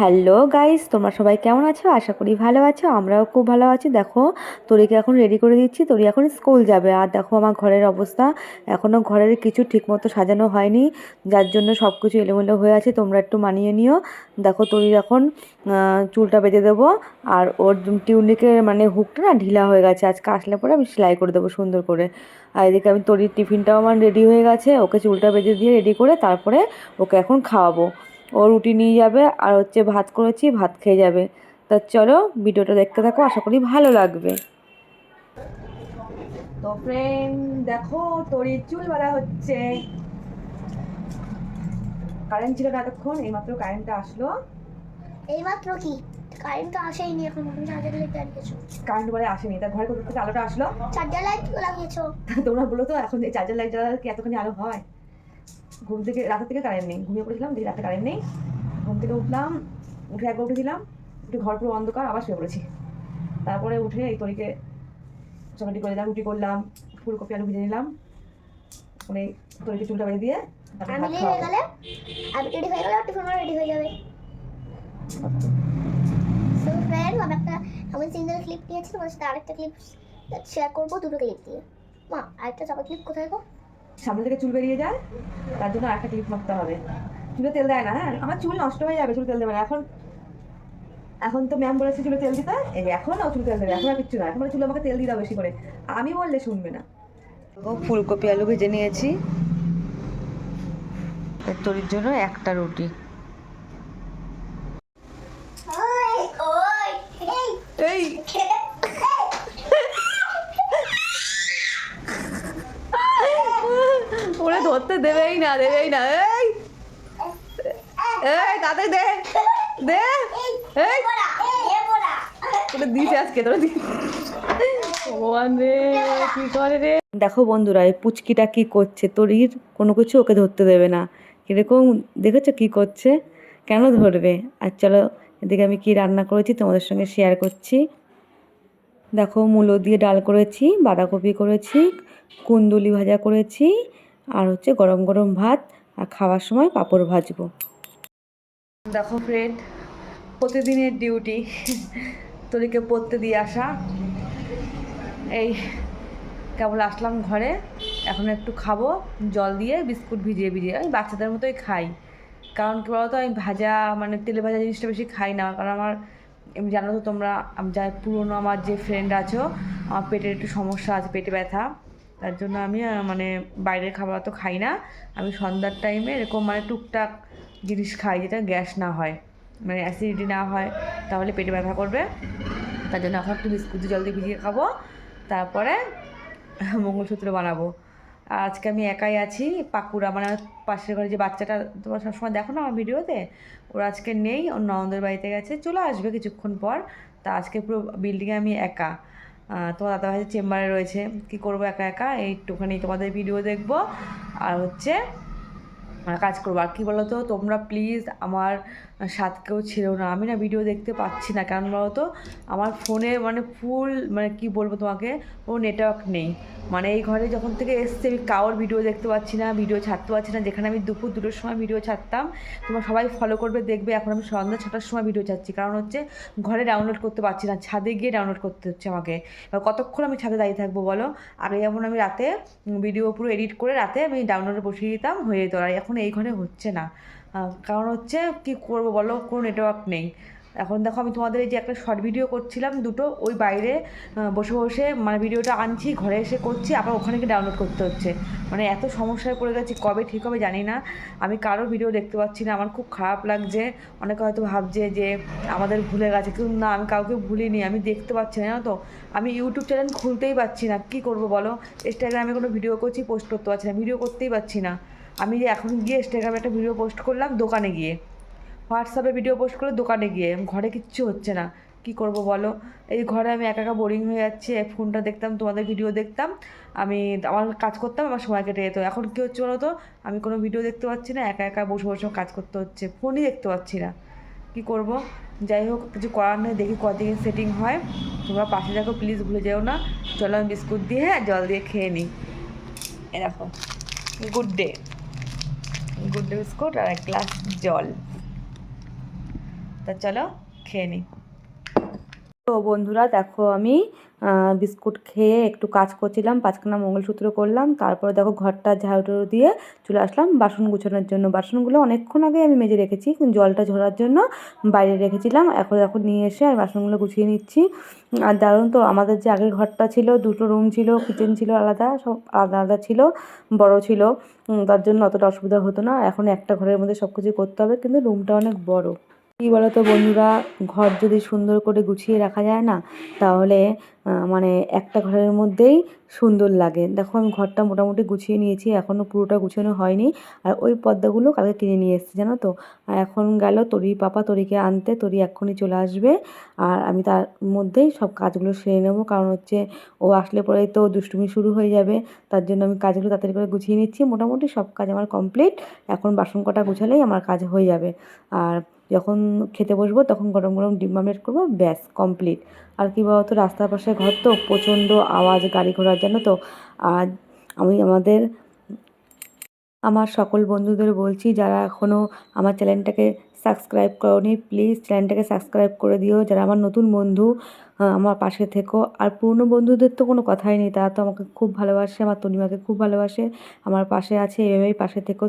Hello guys তোমরা সবাই কেমন আছো? আশা করি ভালো আছো, আমরাও খুব ভালো আছি। দেখো, তোরিকে এখন রেডি করে দিচ্ছি। তোরি এখন স্কুল যাবে। আর দেখো, আমার ঘরের অবস্থা এখনও ঘরের কিছু ঠিকমতো সাজানো হয়নি। যার জন্য সব কিছু এলোমেলো হয়ে আছে। তোমরা একটু মানিয়ে নিও। দেখো, তোরির এখন চুলটা বেঁধে দেবো। আর ওর টিউনিকের মানে হুকটা না ঢিলা হয়ে গেছে। আজকে আসলে পরে আমি সেলাই করে দেবো সুন্দর করে। আর এদিকে আমি তরির টিফিনটাও আমার রেডি হয়ে গেছে। ওকে চুলটা বেঁধে দিয়ে রেডি করে তারপরে ওকে এখন খাওয়াবো। ও রুটি নিয়ে যাবে আর হচ্ছে ভাত করেছি ভাত খেয়ে যাবে। তা চলো ভিডিওটা দেখতে থাকো আশা করি ভালো লাগবে। তো ফ্রেন্ড দেখো তোরই চুল বাঁধা হচ্ছে। কারেন্ট ছিল না এতক্ষণ এইমাত্র কারেন্টটা আসলো। এইমাত্র কি? কারেন্ট তো আসেইনি এখন চার্জার লাইট লাগিয়েছো। কারেন্ট বলে আসেনি তার ঘরে কোথা থেকে আলোটা আসলো? চার্জার লাইট লাগিয়েছো। তোমরা বলো তো এখন এই চার্জার লাইট জ্বালালে কি এতখানি আলো হয়? ঘুম থেকে রাতের থেকে কারেন্ট নেই। ঘুমিয়ে পড়েছিলাম দেখি রাতে কারেন্ট নেই। ঘুম থেকে উঠলাম উঠে একবার উঠেছিলাম উঠে ঘর পুরো অন্ধকার আবার শুয়ে পড়েছি। তারপরে উঠে এই তরিকে চপাটি করে দিলাম রুটি করলাম ফুলকপি আলু ভেজে নিলাম। মানে তরিকে চুলটা বেঁধে দিয়ে আমি রেডি হয়ে গেলে আমি রেডি হয়ে গেলে টিফিন রেডি হয়ে যাবে। সো ফ্রেন্ড আমি একটা আমি সিঙ্গেল ক্লিপ নিয়েছি তোমার সাথে আরেকটা ক্লিপ শেয়ার করব দুটো ক্লিপ দিয়ে। মা আরেকটা চাপা ক্লিপ কোথায় গো? সামনে থেকে চুল বেরিয়ে যায় তার জন্য একটা ক্লিপ মারতে হবে। চুলে তেল দেয় না হ্যাঁ? আমার চুল নষ্ট হয়ে যাবে চুল তেল দেবে না। এখন এখন তো ম্যাম বলেছে চুলে তেল দিতে। এই যে এখন ও চুল তেল দেবে এখন আর কিচ্ছু না। এখন বলে চুলে আমাকে তেল দিয়ে দাও বেশি করে। আমি বললে শুনবে না। ফুলকপি আলু ভেজে নিয়েছি। তরির জন্য একটা রুটি। ওই ওই এই এই ওরা ধরতে দেবেই না দেবেই না। এই! এই তাতে দে দে। এই! আজকে ভগবান রে করে রে? দেখো বন্ধুরা, এই পুচকিটা কি করছে? তরির কোনো কিছু ওকে ধরতে দেবে না। কীরকম, দেখেছ কি করছে? কেন ধরবে? আর চলো, এদিকে আমি কি রান্না করেছি তোমাদের সঙ্গে শেয়ার করছি। দেখো, মূলো দিয়ে ডাল করেছি, বাঁধাকপি করেছি, কুন্দুলি ভাজা করেছি আর হচ্ছে গরম গরম ভাত আর খাওয়ার সময় পাঁপড় ভাজবো। দেখো ফ্রেন্ড প্রতিদিনের ডিউটি তোদেরকে পড়তে দিয়ে আসা। এই, কেবল আসলাম ঘরে, এখন একটু খাব, জল দিয়ে বিস্কুট ভিজিয়ে ভিজিয়ে। আমি বাচ্চাদের মতোই খাই। কারণ কি বলতো, আমি ভাজা মানে তেলে ভাজা জিনিসটা বেশি খাই না। কারণ আমার এমনি জানো তো তোমরা যা পুরনো আমার যে ফ্রেন্ড আছো, আমার পেটের একটু সমস্যা আছে, পেটে ব্যথা। তার জন্য আমি মানে বাইরের খাবার তো খাই না। আমি সন্ধ্যার টাইমে এরকম মানে টুকটাক জিনিস খাই যেটা গ্যাস না হয়। মানে অ্যাসিডিটি না হয়, তাহলে পেটে ব্যথা করবে। তার জন্য এখন একটু বিস্কুট জল দিয়ে ভিজিয়ে খাব। তারপরে মঙ্গলসূত্র বানাবো। আর আজকে আমি একাই আছি, পাকুড়া মানে পাশের ঘরে যে বাচ্চাটা তোমরা সবসময় দেখো না আমার ভিডিওতে, ওরা আজকে নেই, ওর ননদের বাড়িতে গেছে, চলে আসবে কিছুক্ষণ পর। তা আজকে পুরো বিল্ডিংয়ে আমি একা। তোমার দাদাভাই চেম্বারে রয়েছে। কি করব একা একা? একটুখানি তোমাদের ভিডিও দেখব। আর হচ্ছে কাজ করব। আর কী বলো তো তোমরা প্লিজ আমার সাথকেও ছেড়ো না। আমি না ভিডিও দেখতে পাচ্ছি না। কারণ বলো তো আমার ফোনে মানে ফুল মানে কি বলব তোমাকে ও নেটওয়ার্ক নেই। মানে এই ঘরে যখন থেকে এসছে, আমি কারোর ভিডিও দেখতে পাচ্ছি না ভিডিও ছাড়তে পারছি না। যেখানে আমি দুপুর দুটোর সময় ভিডিও ছাড়তাম, তোমরা সবাই ফলো করবে, দেখবে। এখন আমি সন্ধ্যা ছটার সময় ভিডিও ছাড়ছি। কারণ হচ্ছে, ঘরে ডাউনলোড করতে পারছি না। ছাদে গিয়ে ডাউনলোড করতে হচ্ছে আমাকে। এবার কতক্ষণ আমি ছাদে দাঁড়িয়ে থাকব বলো? আগে যেমন আমি রাতে ভিডিও পুরো এডিট করে রাতে আমি ডাউনলোডে বসিয়ে দিতাম, হয়ে যেত। আর এখন এই ঘরে হচ্ছে না। কারণ হচ্ছে কি করব বলো? কোনো নেটওয়ার্ক নেই। এখন দেখো আমি তোমাদের এই যে একটা শর্ট ভিডিও করছিলাম দুটো, ওই বাইরে বসে বসে মানে ভিডিওটা আনছি, ঘরে এসে করছি, আবার ওখানে গিয়ে ডাউনলোড করতে হচ্ছে। মানে এত সমস্যায় পড়ে গেছি, কবে ঠিক হবে জানি না। আমি কারও ভিডিও দেখতে পাচ্ছি না, আমার খুব খারাপ লাগছে। অনেকে হয়তো ভাবছে যে আমাদের ভুলে গেছে, কিন্তু না, আমি কাউকে ভুলিনি, আমি দেখতে পাচ্ছি না তো? আমি ইউটিউব চ্যানেল খুলতেই পারছি না, কী করব বলো? ইনস্টাগ্রামে কোনো ভিডিও করছি পোস্ট করতে পারছি না ভিডিও করতেই পারছি না। আমি যে এখন গিয়ে ইনস্টাগ্রামে একটা ভিডিও পোস্ট করলাম দোকানে গিয়ে। হোয়াটসঅ্যাপে ভিডিও পোস্ট করে দোকানে গিয়ে। ঘরে কিচ্ছু হচ্ছে না। কি করব বলো? এই ঘরে আমি একা একা বোরিং হয়ে যাচ্ছি। ফোনটা দেখতাম, তোমাদের ভিডিও দেখতাম। আমি আমার কাজ করতাম, আমার সময় কেটে যেত। এখন কী হচ্ছে বলো তো? আমি কোনো ভিডিও দেখতে পাচ্ছি না, একা একা বসে বসে কাজ করতে হচ্ছে। ফোনই দেখতে পাচ্ছি না। কি করব? যাই হোক, কিছু করার নেই। দেখি কদিকে সেটিং হয়। তোমরা পাশে দেখো প্লিজ ভুলে যেও না। চলো আমি বিস্কুট দিয়ে হ্যাঁ জল দিয়ে খেয়ে নিই এ দেখো। গুড ডে গুড বিস্কুট আর এক গ্লাস জল। তা চলো খেয়ে নিই তো বন্ধুরা দেখো আমি বিস্কুট খেয়ে একটু কাজ করছিলাম, পাঁচখানা মঙ্গলসূত্র করলাম, তারপরে দেখো ঘরটা ঝাড়ু দিয়ে চলে আসলাম বাসন গুছানোর জন্য। বাসনগুলো অনেকক্ষণ আগে আমি মেজে রেখেছি, জলটা ঝরার জন্য বাইরে রেখেছিলাম। এখন এখন নিয়ে এসে আর বাসনগুলো গুছিয়ে নিচ্ছি। আর দারুণ তো, আমাদের যে আগের ঘরটা ছিল, দুটো রুম ছিল, কিচেন ছিল আলাদা, সব আলাদা আলাদা ছিল, বড় ছিল তার জন্য অতটা অসুবিধা হতো না। এখন একটা ঘরের মধ্যে সব কিছু করতে হবে, কিন্তু রুমটা অনেক বড়। কী বলো তো বন্ধুরা, ঘর যদি সুন্দর করে গুছিয়ে রাখা যায় না, তাহলে মানে একটা ঘরের মধ্যেই সুন্দর লাগে। দেখো আমি ঘরটা মোটামুটি গুছিয়ে নিয়েছি এখনও পুরোটা গুছানো হয়নি। আর ওই পর্দাগুলো কালকে কিনে নিয়ে এসেছি, জানো তো? আর এখন গেল তরি পাপা তরিকে আনতে, তরি এক্ষুনি চলে আসবে। আর আমি তার মধ্যেই সব কাজগুলো সেরে নেব, কারণ হচ্ছে ও আসলে পরেই তো দুষ্টুমি শুরু হয়ে যাবে। তার জন্য আমি কাজগুলো তাড়াতাড়ি করে গুছিয়ে নিচ্ছি। মোটামুটি সব কাজ আমার কমপ্লিট। এখন বাসন কটা গুছালেই আমার কাজ হয়ে যাবে। আর যখন খেতে বসবো তখন গরম গরম ডিম আমলেট করব, ব্যাস কমপ্লিট আর কি বলতো, রাস্তার পাশে ঘর তো, প্রচণ্ড আওয়াজ, গাড়ি ঘোড়ার জন্য তো। আর আমি আমাদের, আমার সকল বন্ধুদের বলছি, যারা এখনও আমার চ্যানেলটাকে সাবস্ক্রাইব করনি প্লিজ চ্যানেলটাকে সাবস্ক্রাইব করে দিও। যারা আমার নতুন বন্ধু আমার পাশে থেকো। আর পুরনো বন্ধুদের তো কোনো কথাই নেই, তারা তো আমাকে খুব ভালোবাসে, আমার তনিমাকে খুব ভালোবাসে, আমার পাশে আছে, এভাবেই পাশে থেকো।